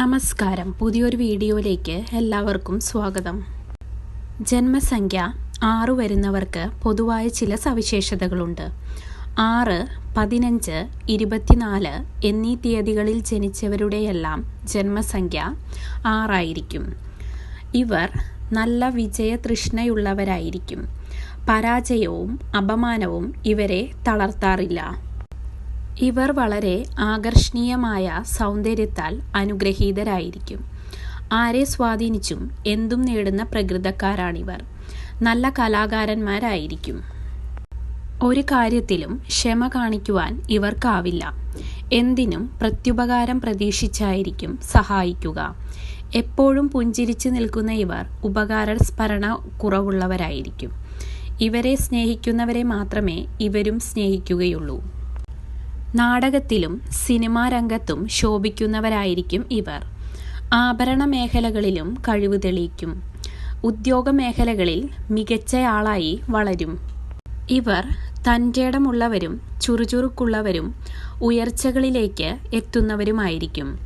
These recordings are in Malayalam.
നമസ്കാരം. പുതിയൊരു വീഡിയോയിലേക്ക് എല്ലാവർക്കും സ്വാഗതം. ജന്മസംഖ്യ ആറ് വരുന്നവർക്ക് പൊതുവായ ചില സവിശേഷതകളുണ്ട്. ആറ് പതിനഞ്ച് ഇരുപത്തിനാല് എന്നീ തീയതികളിൽ ജനിച്ചവരുടെയെല്ലാം ജന്മസംഖ്യ ആറായിരിക്കും. ഇവർ നല്ല വിജയതൃഷ്ണയുള്ളവരായിരിക്കും. പരാജയവും അപമാനവും ഇവരെ തളർത്താറില്ല. ഇവർ വളരെ ആകർഷണീയമായ സൗന്ദര്യത്താൽ അനുഗ്രഹീതരായിരിക്കും. ആരെ സ്വാധീനിച്ചും എന്തും നേടുന്ന പ്രകൃതക്കാരാണിവർ. നല്ല കലാകാരന്മാരായിരിക്കും. ഒരു കാര്യത്തിലും ക്ഷമ കാണിക്കുവാൻ ഇവർക്കാവില്ല. എന്തിനും പ്രത്യുപകാരം പ്രതീക്ഷിച്ചായിരിക്കും സഹായിക്കുക. എപ്പോഴും പുഞ്ചിരിച്ചു നിൽക്കുന്ന ഇവർ ഉപകാരസ്മരണ കുറവുള്ളവരായിരിക്കും. ഇവരെ സ്നേഹിക്കുന്നവരെ മാത്രമേ ഇവരും സ്നേഹിക്കുകയുള്ളൂ. നാടകത്തിലും സിനിമാ രംഗത്തും ശോഭിക്കുന്നവരായിരിക്കും ഇവർ. ആഭരണ മേഖലകളിലും കഴിവ് തെളിയിക്കും. ഉദ്യോഗ മേഖലകളിൽ മികച്ചയാളായി വളരും. ഇവർ തന്റെടമുള്ളവരും ചുറുചുറുക്കുള്ളവരും ഉയർച്ചകളിലേക്ക് എത്തുന്നവരുമായിരിക്കും.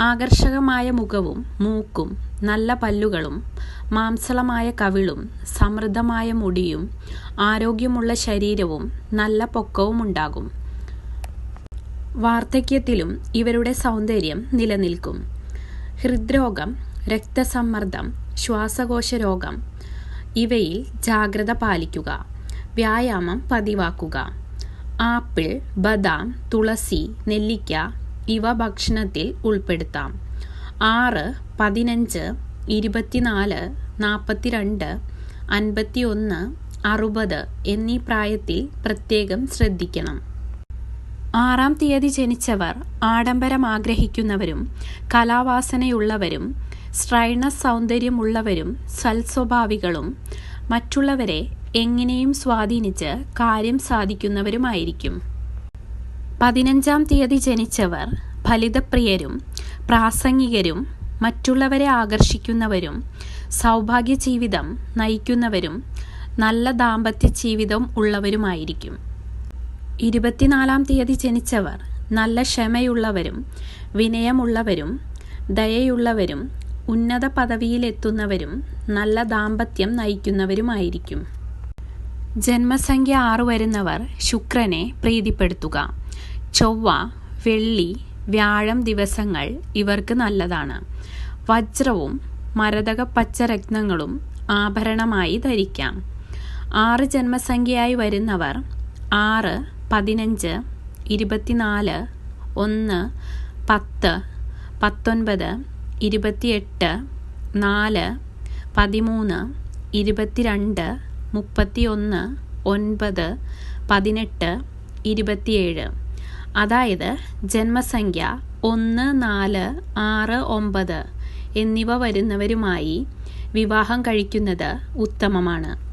ആകർഷകമായ മുഖവും മൂക്കും നല്ല പല്ലുകളും മാംസളമായ കവിളും സമൃദ്ധമായ മുടിയും ആരോഗ്യമുള്ള ശരീരവും നല്ല പൊക്കവും ഉണ്ടാകും വാർദ്ധക്യത്തിലും ഇവരുടെ സൗന്ദര്യം നിലനിൽക്കും. ഹൃദ്രോഗം രക്തസമ്മർദ്ദം ശ്വാസകോശ രോഗം ഇവയിൽ ജാഗ്രത പാലിക്കുക വ്യായാമം പതിവാക്കുക. ആപ്പിൾ ബദാം തുളസി നെല്ലിക്ക ഇവ ഭക്ഷണത്തിൽ ഉൾപ്പെടുത്താം. ആറ് പതിനഞ്ച് ഇരുപത്തിനാല് നാൽപ്പത്തിരണ്ട് അൻപത്തിയൊന്ന് അറുപത് എന്നീ പ്രായത്തിൽ പ്രത്യേകം ശ്രദ്ധിക്കണം. ആറാം തീയതി ജനിച്ചവർ ആഡംബരം ആഗ്രഹിക്കുന്നവരും കലാവാസനയുള്ളവരും ശ്രൈണ സൗന്ദര്യമുള്ളവരും സൽസ്വഭാവികളും മറ്റുള്ളവരെ എങ്ങനെയും സ്വാധീനിച്ച് കാര്യം സാധിക്കുന്നവരുമായിരിക്കും. പതിനഞ്ചാം തീയതി ജനിച്ചവർ ഫലിതപ്രിയരും പ്രാസംഗികരും മറ്റുള്ളവരെ ആകർഷിക്കുന്നവരും സൗഭാഗ്യ ജീവിതം നയിക്കുന്നവരും നല്ല ദാമ്പത്യ ജീവിതം ഉള്ളവരുമായിരിക്കും. ഇരുപത്തിനാലാം തീയതി ജനിച്ചവർ നല്ല ക്ഷമയുള്ളവരും വിനയമുള്ളവരും ദയയുള്ളവരും ഉന്നത പദവിയിലെത്തുന്നവരും നല്ല ദാമ്പത്യം നയിക്കുന്നവരുമായിരിക്കും. ജന്മസംഖ്യ ആറു വരുന്നവർ ശുക്രനെ പ്രീതിപ്പെടുത്തുക. ചൊവ്വ വെള്ളി വ്യാഴം ദിവസങ്ങൾ ഇവർക്ക് നല്ലതാണ്. വജ്രവും മരതക പച്ചരത്നങ്ങളും ആഭരണമായി ധരിക്കാം. ആറ് ജന്മസംഖ്യയായി വരുന്നവർ ആറ് പതിനഞ്ച് ഇരുപത്തിനാല് ഒന്ന് പത്ത് പത്തൊൻപത് ഇരുപത്തിയെട്ട് നാല് പതിമൂന്ന് ഇരുപത്തിരണ്ട് മുപ്പത്തിയൊന്ന് ഒൻപത് പതിനെട്ട് ഇരുപത്തിയേഴ്. അതായത് ജന്മസംഖ്യ ഒന്ന് നാല് ആറ് ഒമ്പത് എന്നിവ വരുന്നവരുമായി വിവാഹം കഴിക്കുന്നത് ഉത്തമമാണ്.